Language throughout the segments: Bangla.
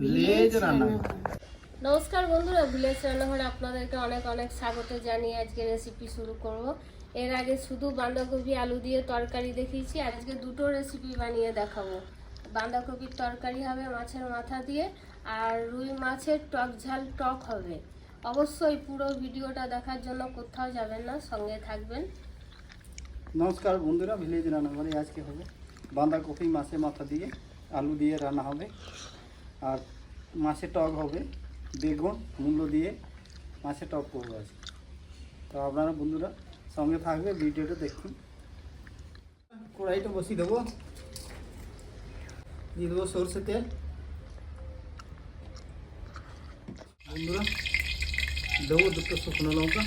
ভিলেজ রান্নাঘর নমস্কার বন্ধুরা ভিলেজ রান্নাঘরে আপনাদেরকে অনেক অনেক স্বাগত জানিয়ে আজকে রেসিপি শুরু করব। এর আগে শুধু বাঁধাকপি আলু দিয়ে তরকারি দেখিয়েছি। আজকে দুটো রেসিপি বানিয়ে দেখাবো। বাঁধাকপির তরকারি হবে মাছের মাথা দিয়ে আর রুই মাছের টক ঝাল টক হবে। অবশ্যই পুরো ভিডিওটা দেখার জন্য কোথাও যাবেন না সঙ্গে থাকবেন। নমস্কার বন্ধুরা ভিলেজ রান্নাঘরে আজকে হবে বাঁধাকপি মাছের মাথা দিয়ে আলু দিয়ে রান্না হবে। আর মাছের টক হবে। বেগুন, মূল্য দিয়ে মাছের টক করব আজকে। তো আপনারা বন্ধুরা সঙ্গে থাকবে, ভিডিওটা দেখুন। কড়াইটা বসিয়ে দেবো। দিয়ে দেবো সরষে তেল। বন্ধুরা, দেবো দুটো শুকনো লঙ্কা।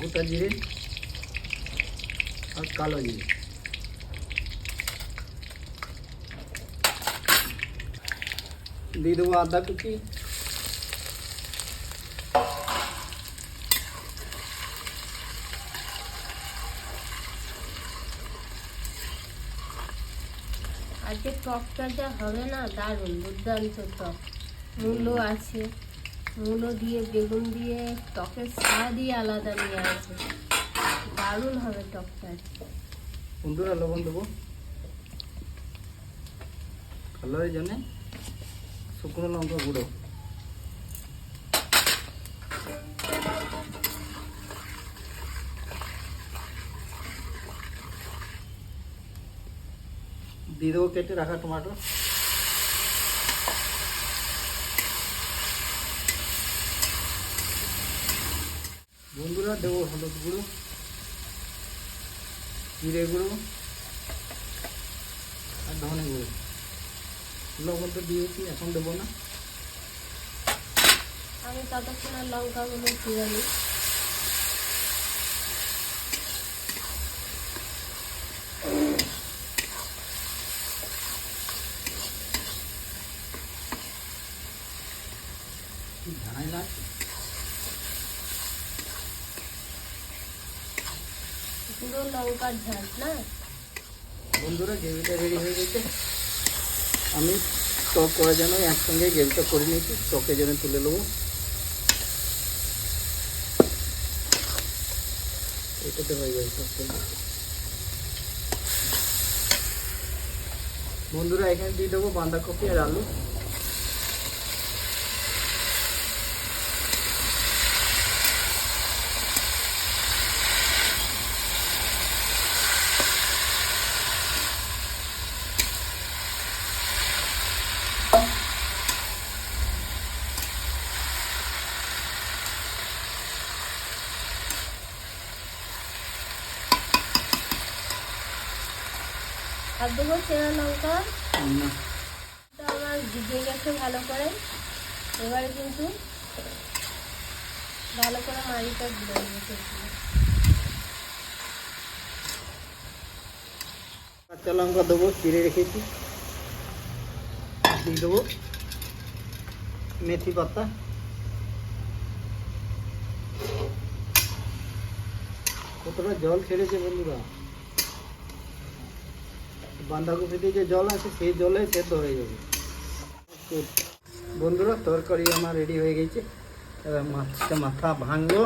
গোটা জিরে আর কালো জিরে। দিয়ে দেবো আদা কুচি আজকে টকটা যা হবে না দারুণ দুর্দান্ত টক। মূলো আছে। মূলো দিয়ে বেগুন দিয়ে টকের স্বাদই আলাদা নিয়ে আছে দারুণ হবে টকটা। বন্ধুরা লবণ দেবো। কালারের জন্যে শুকনো লঙ্কা গুঁড়ো। দিয়ে কেটে রাখা টমাটো বন্ধুরা, দেবো হলুদ গুঁড়ো, জিরে গুঁড়ো আর ধনে গুঁড়ো। লবণ তো দিয়েছি এখন দেবো না। আমি ততক্ষণ আর লঙ্কাগুলো ছিঁড়ে নিই। ঝামেলা? পুরো লঙ্কার ঝাল না? বন্ধুরা গ্রেভিটা রেডি হয়ে গেছে। আমি টক করা যেন একসঙ্গে গ্রেভিটা করে নিয়েছি টকে যেন তুলে নেব। এটাতে হয়ে যাবে সব বন্ধুরা, এখানে দিয়ে দেবো বাঁধাকপি আর আলু। আর দেবো চেনা লঙ্কা। আমার ভিজে গেছে ভালো করে। এবারে কিন্তু ভালো করে মাড়িটা কাঁচা লঙ্কা দেবো চিড়ে রেখেছি। দিয়ে দেবো। মেথি পাতা। কতটা জল ছেড়েছে বন্ধুরা। বাঁধাকপিতে যে জল আছে সেই জলে সেদ্ধ হয়ে যাবে। বন্ধুরা তরকারি আমার রেডি হয়ে গেছে। এবার মাছটা মাথা ভাঙলো।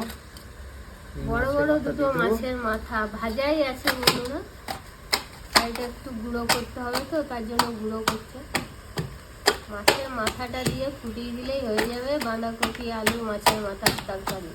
বড় বড় দুটো মাছের মাথা ভাজাই আছে বন্ধুরা। এটা একটু গুঁড়ো করতে হবে তো তার জন্য গুঁড়ো করছে। মাছের মাথাটা দিয়ে ফুটিয়ে দিলেই হয়ে যাবে বাঁধাকপি আলু মাছের মাথার তরকারি।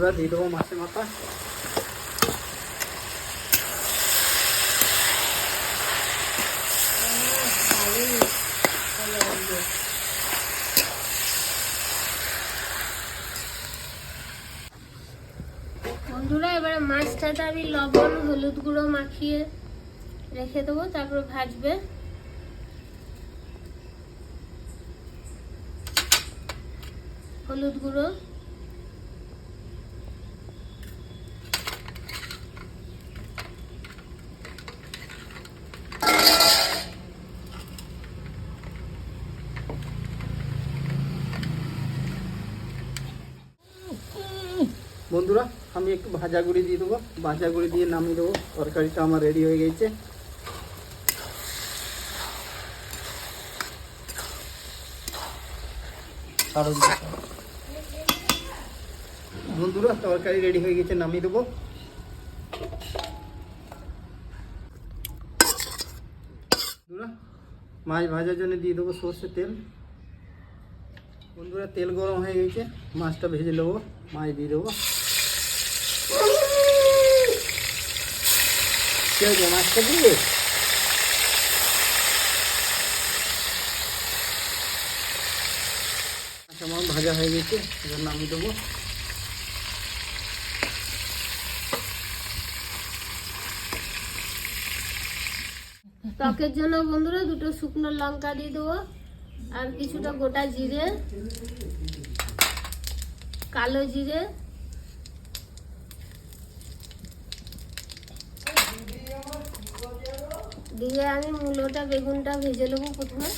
বন্ধুরা দিয়ে দেবো মাছের মাথা। বন্ধুরা, এবারে মাছটাতে আমি লবণ, হলুদ গুঁড়ো মাখিয়ে রেখে দেবো, তারপর ভাজবে। হলুদ গুঁড়ো। বন্ধুরা, আমি একটু ভাজা গুঁড়ি দিয়ে দেবো। ভাজা গুঁড়ি দিয়ে নামিয়ে দেবো। তরকারিটা আমার রেডি হয়ে গেছে। বন্ধুরা, তরকারি রেডি হয়ে গেছে, নামিয়ে দেবো। মাছ ভাজার জন্য দিয়ে দেবো সর্ষের তেল। বন্ধুরা, তেল গরম হয়ে গেছে। মাছটা ভেজে নেব। মাছ দিয়ে দেবো। কি হয়েছে মাছটা দিয়ে আমার ভাজা হয়ে গেছে এবার নামিয়ে দেবো টকের জন্য বন্ধুরা, দুটো শুকনো লঙ্কা দিয়ে দেবো। আর কিছুটা গোটা জিরে, কালো জিরে দিয়ে আমি মূলোটা, বেগুনটা ভেজে নেব প্রথমে।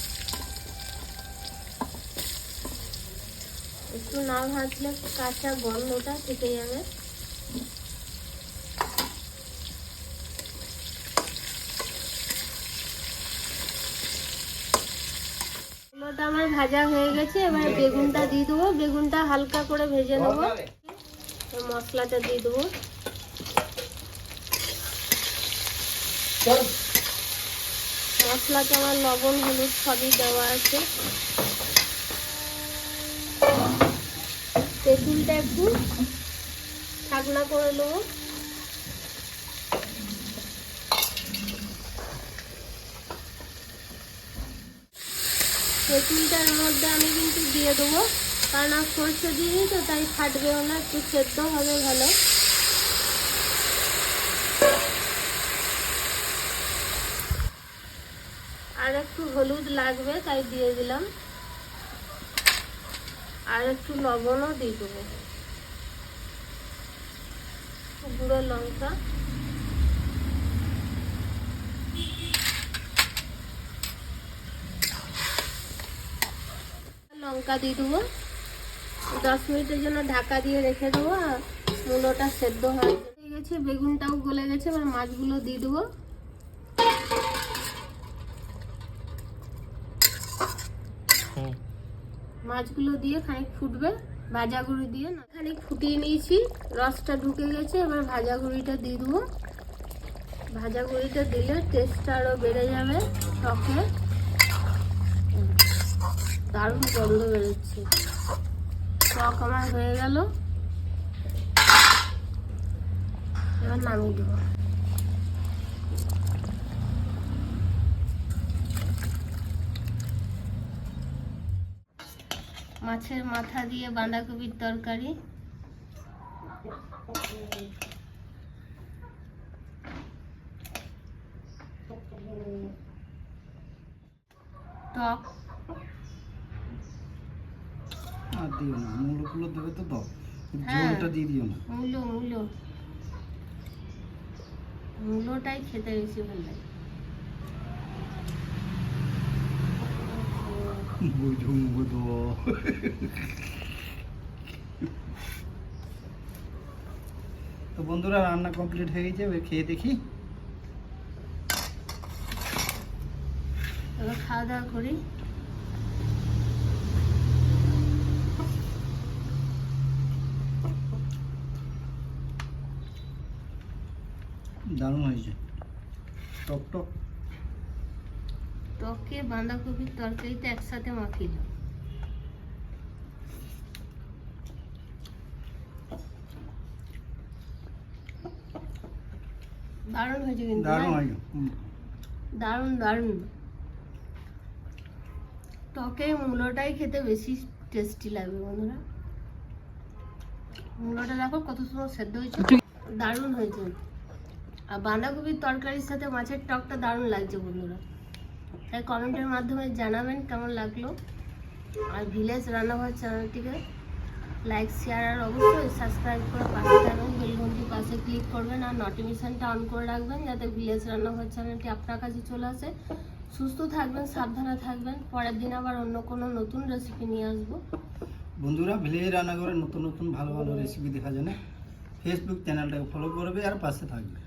একটু না ভাজলে কাঁচা গন্ধটা থেকে যাবে। মূলোটা আমার ভাজা হয়ে গেছে, এবার বেগুনটা দিয়ে দেবো। বেগুনটা হালকা করে ভেজে নেব। মশলাটা দিয়ে দেবো। মশলাতে আমার লবণ, হলুদ সবই দেওয়া আছে। তেঁতুলটা একটু ঠাকনা করে নেব। তেঁতুলটার মধ্যে আমি কিন্তু দিয়ে দেবো। কারণ সর্ষে দিয়ে তো, তাই ফাটবেও না, একটু সেদ্ধ হবে ভালো। আর একটু হলুদ লাগবে, তাই দিয়ে দিলাম। আর একটু লবণও দিয়ে দেবো। গুঁড়ো লঙ্কা। লঙ্কা দিয়ে দেবো। দশ মিনিটের জন্য ঢাকা দিয়ে রেখে দেবো, আর মূলোটা সেদ্ধ হয়ে গেছে। বেগুনটাও গলে গেছে, এবার মাছগুলো দিয়ে দেবো। মাছগুলো দিয়ে খানিক ফুটবে ভাজা গুঁড়ি দিয়ে। খানিক ফুটিয়ে নিয়েছি, রসটা ঢুকে গেছে, এবার ভাজা গুঁড়িটা দিয়ে দেবো। ভাজা গুঁড়িটা দিলে টেস্টটা আরও বেড়ে যাবে টকে দারুণ গন্ধ বেরোচ্ছে। টক আমার হয়ে গেল। এবার নামিয়ে দেবো। মাছের মাথা দিয়ে বাঁধাকপির তরকারি। টক। আর দিও না মূলগুলো দেবে তো দাও। দিয়ে দিও না। মূলো মূলো মূলোটাই খেতে বেশি ভালো লাগে। বুঝুম বুঝো তো বন্ধুরা রান্না কমপ্লিট হয়ে গেছে এবার খেয়ে দেখি। এবার খাওয়া দাওয়া করি। দারুণ হয়েছে। টক টক। টকে বাঁধাকপির তরকারিতে একসাথে মাখিলাম দারুণ হয়েছে কিন্তু দারুণ। দারুণ দারুণ। টকে মূলোটাই খেতে বেশি টেস্টি লাগবে বন্ধুরা। মূলোটা দেখো কত সুন্দর সেদ্ধ হয়েছে। দারুণ হয়েছে। আর বাঁধাকপির তরকারির সাথে মাছের টকটা দারুণ লাগছে বন্ধুরা। তাই কমেন্টের মাধ্যমে জানাবেন কেমন লাগল। আর ভিলেজ রান্নাঘর চ্যানেলটিকে লাইক, শেয়ার আর অবশ্যই সাবস্ক্রাইব করে পাশে থাকবেন বেলঘন্টির পাশে ক্লিক করবেন আর নোটিফিকেশনটা অন করে রাখবেন যাতে ভিলেজ রান্নাঘর চ্যানেলটি আপনার কাছে চলে আসে। সুস্থ থাকবেন, সাবধানে থাকবেন। পরের দিন আবার অন্য কোনো নতুন রেসিপি নিয়ে আসব। বন্ধুরা, ভিলেজ রান্নাঘরে নতুন নতুন ভালো ভালো রেসিপি দেখা জানে ফেসবুক চ্যানেলটাকে ফলো করবে আর পাশে থাকবে।